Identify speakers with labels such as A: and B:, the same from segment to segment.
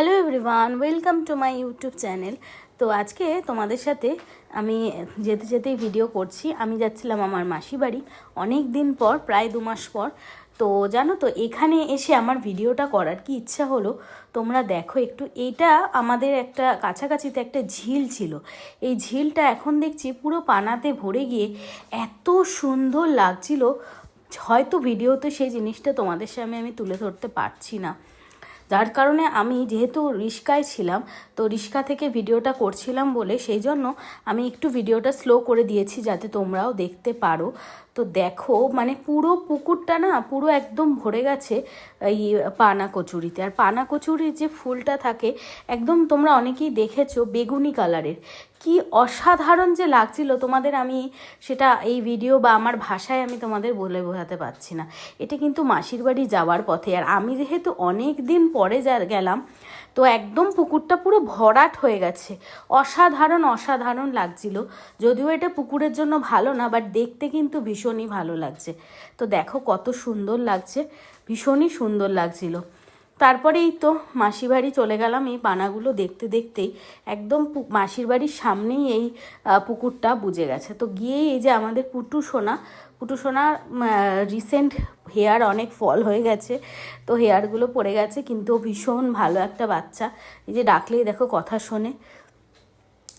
A: Hello everyone welcome to my YouTube channel তো আজকে তোমাদের সাথে আমি যেতে যেতেই ভিডিও করছি। আমি যাচ্ছিলাম আমার মাসি বাড়ি অনেক দিন পর, প্রায় দু মাস পর। তো জানো তো, এখানে এসে আমার ভিডিওটা করার কি ইচ্ছা হলো? তোমরা দেখো একটু। এটা আমাদের একটা কাছাকাছিতে একটা ঝিল ছিল। এই ঝিলটা এখন দেখছি পুরো পানাতে ভরে গিয়ে এত সুন্দর লাগছিল। হয়তো ভিডিওতে সেই জিনিসটা তোমাদের সামনে আমি তুলে ধরতে পারছি না। যার কারণে আমি যেহেতু রিস্কায় ছিলাম, তো রিস্কা থেকে ভিডিওটা করছিলাম বলে সেই জন্য আমি একটু ভিডিওটা স্লো করে দিয়েছি যাতে তোমরাও দেখতে পারো। তো দেখো মানে পুরো পুকুরটা না পুরো একদম ভরে গেছে এই পানা কচুরিতে। আর পানা কচুরির যে ফুলটা থাকে, একদম তোমরা অনেকেই দেখেছ, বেগুনি কালারের কি অসাধারণ যে লাগছিল, তোমাদের আমি সেটা এই ভিডিও বা আমার ভাষায় আমি তোমাদের বলে বোঝাতে পারছি না। এটা কিন্তু মাসির বাড়ি যাওয়ার পথে। আর আমি যেহেতু অনেক দিন পরে যা গেলাম, তো একদম পুকুরটা পুরো ভরাট হয়ে গেছে। অসাধারণ অসাধারণ লাগছিল। যদিও এটা পুকুরের জন্য ভালো না বাট দেখতে কিন্তু ভীষণই ভালো লাগছে। তো দেখো কত সুন্দর লাগছে, ভীষণই সুন্দর লাগছিল। তারপরেই তো মাসির বাড়ি চলে গেলাম। এই পানাগুলো দেখতে দেখতেই একদম মাসির বাড়ির সামনেই এই পুকুরটা বুঝে গেছে। তো গিয়েই এই যে আমাদের পুটু সোনা, পুটু সোনার রিসেন্ট হেয়ার অনেক ফল হয়ে গেছে। তো হেয়ারগুলো পড়ে গেছে, কিন্তু ভীষণ ভালো একটা বাচ্চা। এই যে ডাকলেই দেখো কথা শোনে।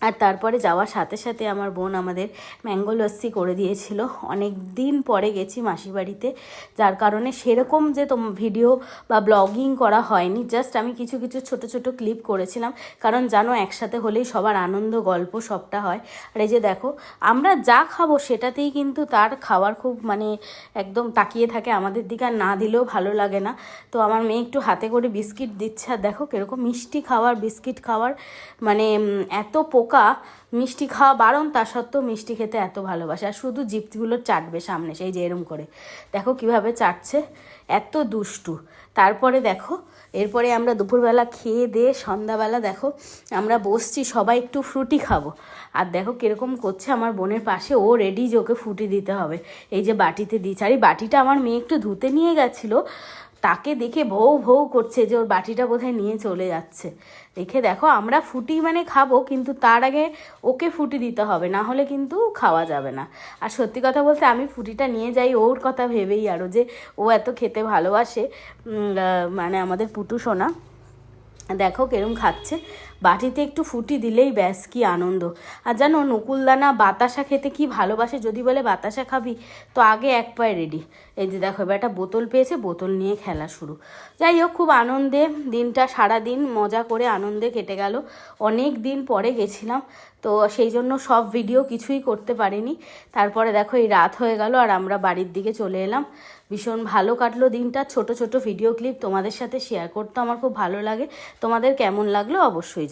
A: আর তারপরে যাওয়ার সাথে সাথে আমার বোন আমাদের ম্যাঙ্গো লস্যি করে দিয়েছিল। অনেক দিন পরে গেছি মাসি বাড়িতে, যার কারণে সেরকম যে তোম ভিডিও বা ব্লগিং করা হয়নি জাস্ট আমি কিছু কিছু ছোট ছোট ক্লিপ করেছিলাম। কারণ জানো, একসাথে হলেই সবার আনন্দ, গল্প সবটা হয়। আর এই যে দেখো, আমরা যা খাব সেটাতেই কিন্তু তার খাওয়ার খুব মানে একদম তাকিয়ে থাকে আমাদের দিকে আর না দিলেও ভালো লাগে না। তো আমার মেয়ে একটু হাতে করে বিস্কিট দিচ্ছে। আর দেখো, কীরকম মিষ্টি খাওয়ার, বিস্কিট খাওয়ার মানে এত পোকা মিষ্টি খাওয়া বারণ, তা সত্ত্বেও মিষ্টি খেতে এত ভালোবাসে। আর শুধু জিপগুলো চাটবে সামনে, সেই যে এরম করে। দেখো কীভাবে চাটছে। এত দুষ্টু। তারপরে দেখো, এরপরে আমরা দুপুরবেলা খেয়ে দিয়ে সন্ধ্যাবেলা দেখো, আমরা বসছি, সবাই একটু ফ্রুটি খাব। আর দেখো কীরকম করছে, আমার বোনের পাশে ও রেডি যে ওকে ফুটি দিতে হবে। এই যে বাটিতে দিচ্ছে আর এই বাটিটা আমার মেয়ে একটু ধুতে নিয়ে গেছিল। তাকে দেখে ভৌ ভৌ করছে যে ওর বাটিটা বোধহয় নিয়ে চলে যাচ্ছে। দেখে দেখো, আমরা ফুটি মানে খাব, কিন্তু তার আগে ওকে ফুটি দিতে হবে, না হলে কিন্তু খাওয়া যাবে না। আর সত্যি কথা বলতে আমি ফুটিটা নিয়ে যাই, ওর কথা ভেবেই আরও যে ও এত খেতে ভালোবাসে। মানে আমাদের পুটু সোনা। দেখো কেরম খাচ্ছে। বাটিতে একটু ফুটি দিলেই ব্যাস, কি আনন্দ। আর জানো, নকুলদানা বাতাসা খেতে কি ভালোবাসে? যদি বলে বাতাসা খাবি, তো আগে এক পায়ে রেডি এই যে দেখো, এবার একটা বোতল পেয়েছে, বোতল নিয়ে খেলা শুরু। যাই হোক, খুব আনন্দে দিনটা সারা দিন মজা করে আনন্দে কেটে গেল। অনেক দিন পরে গেছিলাম, তো সেই জন্য সব ভিডিও কিছুই করতে পারিনি। তারপরে দেখো, এই রাত হয়ে গেল, আর আমরা বাড়ির দিকে চলে এলাম। ভীষণ ভালো কাটলো দিনটা, ছোট ছোট ভিডিও ক্লিপ তোমাদের সাথে শেয়ার করতে আমার খুব ভালো লাগে। তোমাদের কেমন লাগল? অবশ্যই